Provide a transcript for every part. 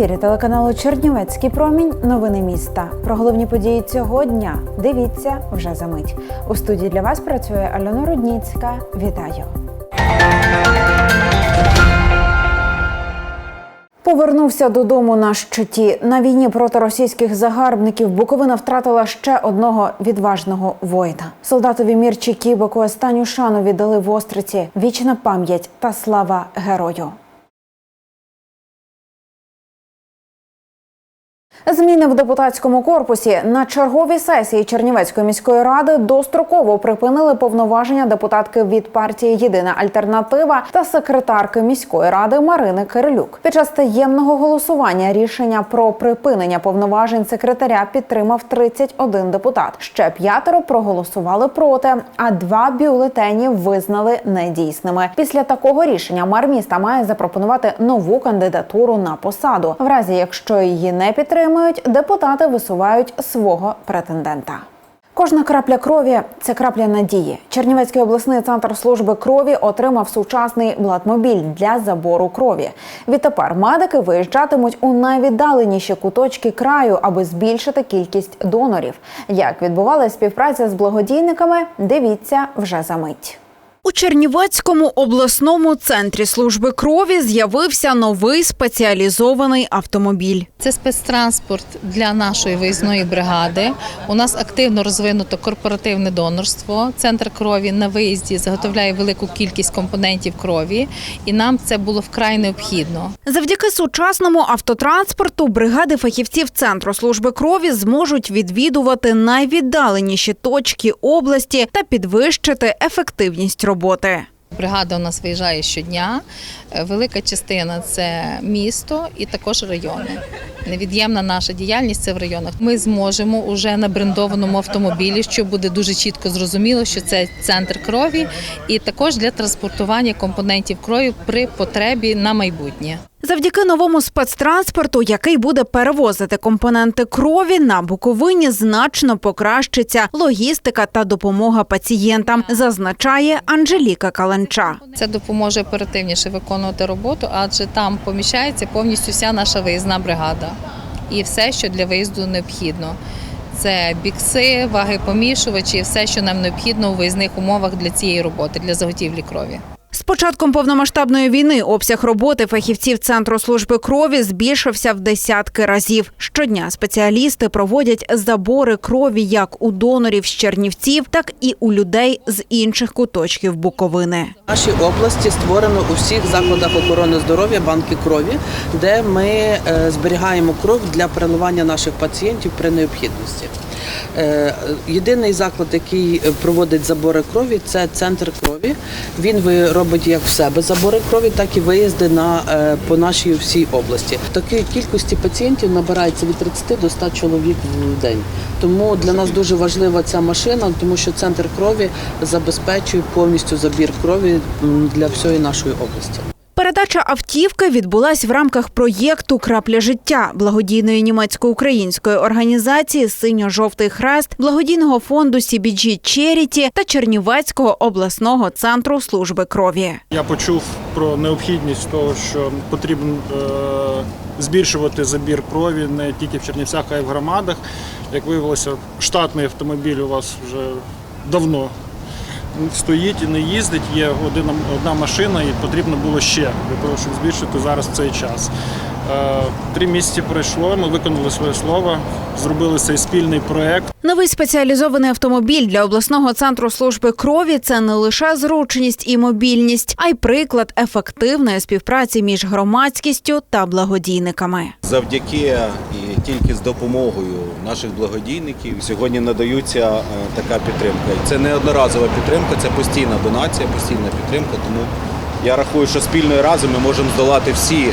ефірі телеканалу Чернівецький промінь. Новини міста. Про головні події цього дня. Дивіться вже за мить. У студії для вас працює Альона Рудніцька. Вітаю. Повернувся додому на щиті. На війні проти російських загарбників Буковина втратила ще одного відважного воїна. Солдатові Мірчі Кібоку останню шану віддали в Остриці. Вічна пам'ять та слава герою. Зміни в депутатському корпусі на черговій сесії Чернівецької міської ради достроково припинили повноваження депутатки від партії Єдина альтернатива та секретарки міської ради Марини Кирилюк. Під час таємного голосування рішення про припинення повноважень секретаря підтримав 31 депутат. Ще п'ятеро проголосували проти, а два бюлетені визнали недійсними. Після такого рішення мер міста має запропонувати нову кандидатуру на посаду. В разі якщо її не підтримують, депутати висувають свого претендента. Кожна крапля крові це крапля надії. Чернівецький обласний центр служби крові отримав сучасний бладмобіль для забору крові. Відтепер медики виїжджатимуть у найвіддаленіші куточки краю, аби збільшити кількість донорів. Як відбувалася співпраця з благодійниками, дивіться вже за мить. У Чернівецькому обласному центрі служби крові з'явився новий спеціалізований автомобіль. Це спецтранспорт для нашої виїзної бригади. У нас активно розвинуто корпоративне донорство. Центр крові на виїзді заготовляє велику кількість компонентів крові, і нам це було вкрай необхідно. Завдяки сучасному автотранспорту бригади фахівців центру служби крові зможуть відвідувати найвіддаленіші точки області та підвищити ефективність роботи. Бригада у нас виїжджає щодня. Е, Велика частина це місто і також райони. Невід'ємна наша діяльність це в районах. Ми зможемо уже на брендованому автомобілі, що буде дуже чітко зрозуміло, що це центр крові, і також для транспортування компонентів крові при потребі на майбутнє. Завдяки новому спецтранспорту, який буде перевозити компоненти крові, на Буковині значно покращиться логістика та допомога пацієнтам, зазначає Анжеліка Каленча. Це допоможе оперативніше виконувати роботу, адже там поміщається повністю вся наша виїзна бригада і все, що для виїзду необхідно. Це бікси, ваги помішувачі, все, що нам необхідно у виїзних умовах для цієї роботи, для заготівлі крові. Початком повномасштабної війни обсяг роботи фахівців центру служби крові збільшився в десятки разів. Щодня спеціалісти проводять забори крові як у донорів з Чернівців, так і у людей з інших куточків Буковини. В нашій області створено у всіх закладах охорони здоров'я банки крові, де ми е, зберігаємо кров для переливання наших пацієнтів при необхідності. Е, Єдиний заклад, який проводить забори крові, це центр крові. Він робить як в себе забори крові, так і виїзди на е, по нашій всій області. Такої кількості пацієнтів набирається від 30 до 100 чоловік в день. Тому для нас дуже важлива ця машина, тому що центр крові забезпечує повністю забір крові для всієї нашої області. Передача автівки відбулась в рамках проєкту Крапля життя благодійної німецько-української організації Синьо-жовтий хрест, благодійного фонду CBG Charity та Чернівецького обласного центру служби крові. Я почув про необхідність того, що потрібно е, збільшувати забір крові не тільки в Чернівцях, а й в громадах. Як виявилося, штатний автомобіль у вас вже давно стоїть і не їздить. Є один, одна машина, і потрібно було ще для того, щоб збільшити зараз цей час. Е, Три місяці пройшло, ми виконали своє слово, зробили цей спільний проект. Новий спеціалізований автомобіль для обласного центру служби крові це не лише зручність і мобільність, а й приклад ефективної співпраці між громадськістю та благодійниками. Завдяки і тільки з допомогою наших благодійників сьогодні надаються е, така підтримка. Це не одноразова підтримка, це постійна донація, постійна підтримка. Тому я рахую, що спільною разом ми можемо здолати всі,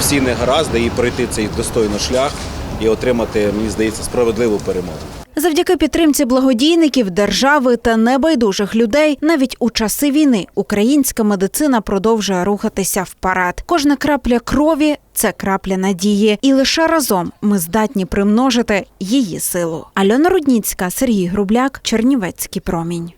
всі негаразди і пройти цей достойний шлях і отримати, мені здається, справедливу перемогу. Завдяки підтримці благодійників, держави та небайдужих людей, навіть у часи війни українська медицина продовжує рухатися вперед. Кожна крапля крові це крапля надії, і лише разом ми здатні примножити її силу. Альона Рудніцька, Сергій Грубляк, Чернівецький промінь.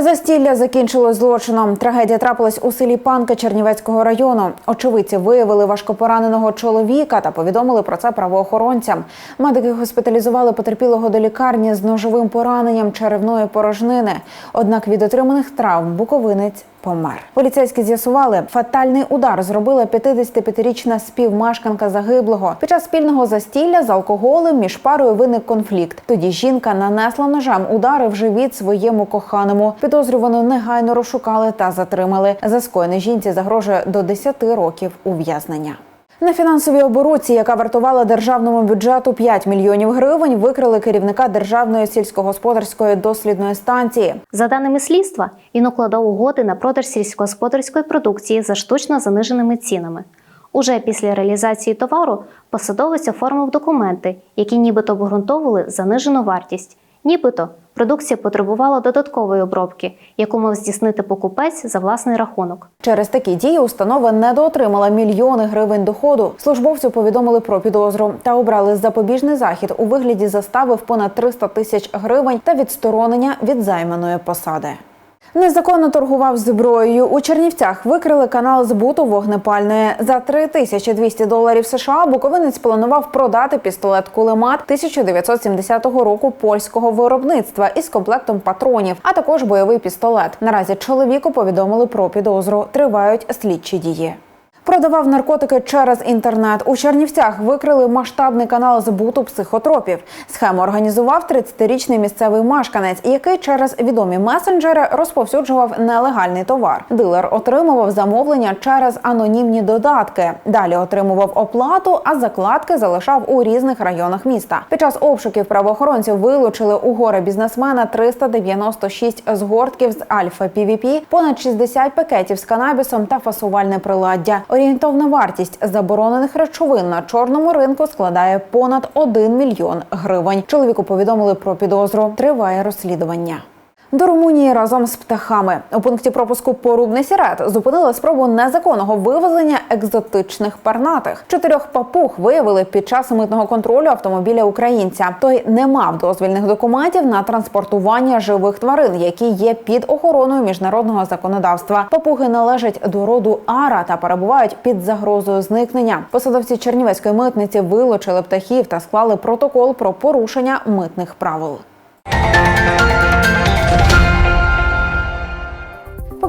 Застілля закінчилось злочином. Трагедія трапилась у селі Панка Чернівецького району. Очевидці виявили важкопораненого чоловіка та повідомили про це правоохоронцям. Медики госпіталізували потерпілого до лікарні з ножовим пораненням черевної порожнини. Однак від отриманих травм буковинець помер. Поліцейські з'ясували, фатальний удар зробила 55-річна співмешканка загиблого. Під час спільного застілля з алкоголем між парою виник конфлікт. Тоді жінка нанесла ножем удари в живіт своєму коханому. Підозрювану негайно розшукали та затримали. За скоєне жінці загрожує до 10 років ув'язнення. На фінансовій оборудці, яка вартувала державному бюджету 5 мільйонів гривень, викрили керівника державної сільськогосподарської дослідної станції. За даними слідства, він укладав угоди на продаж сільськогосподарської продукції за штучно заниженими цінами. Уже після реалізації товару посадовець оформив документи, які нібито обґрунтовували занижену вартість. Нібито продукція потребувала додаткової обробки, яку мав здійснити покупець за власний рахунок. Через такі дії установа недоотримала мільйони гривень доходу. Службовцю повідомили про підозру та обрали запобіжний захід у вигляді застави в понад 300 тисяч гривень та відсторонення від займаної посади. Незаконно торгував зброєю. У Чернівцях викрили канал збуту вогнепальної. За 3200 доларів США Буковинець планував продати пістолет кулемат 1970 року польського виробництва із комплектом патронів, а також бойовий пістолет. Наразі чоловіку повідомили про підозру. Тривають слідчі дії. Продавав наркотики через інтернет. У Чернівцях викрили масштабний канал збуту психотропів. Схему організував 30-річний місцевий мешканець, який через відомі месенджери розповсюджував нелегальний товар. Дилер отримував замовлення через анонімні додатки. Далі отримував оплату, а закладки залишав у різних районах міста. Під час обшуків правоохоронців вилучили у горе бізнесмена 396 згортків з альфа PVP, понад 60 пакетів з канабісом та фасувальне приладдя. Орієнтовна вартість заборонених речовин на чорному ринку складає понад 1 мільйон гривень. Чоловіку повідомили про підозру. Триває розслідування. До Румунії разом з птахами у пункті пропуску Порубний сірет зупинили спробу незаконного вивезення екзотичних пернатих. Чотирьох папуг виявили під час митного контролю автомобіля українця. Той не мав дозвільних документів на транспортування живих тварин, які є під охороною міжнародного законодавства. Папуги належать до роду ара та перебувають під загрозою зникнення. Посадовці Чернівецької митниці вилучили птахів та склали протокол про порушення митних правил.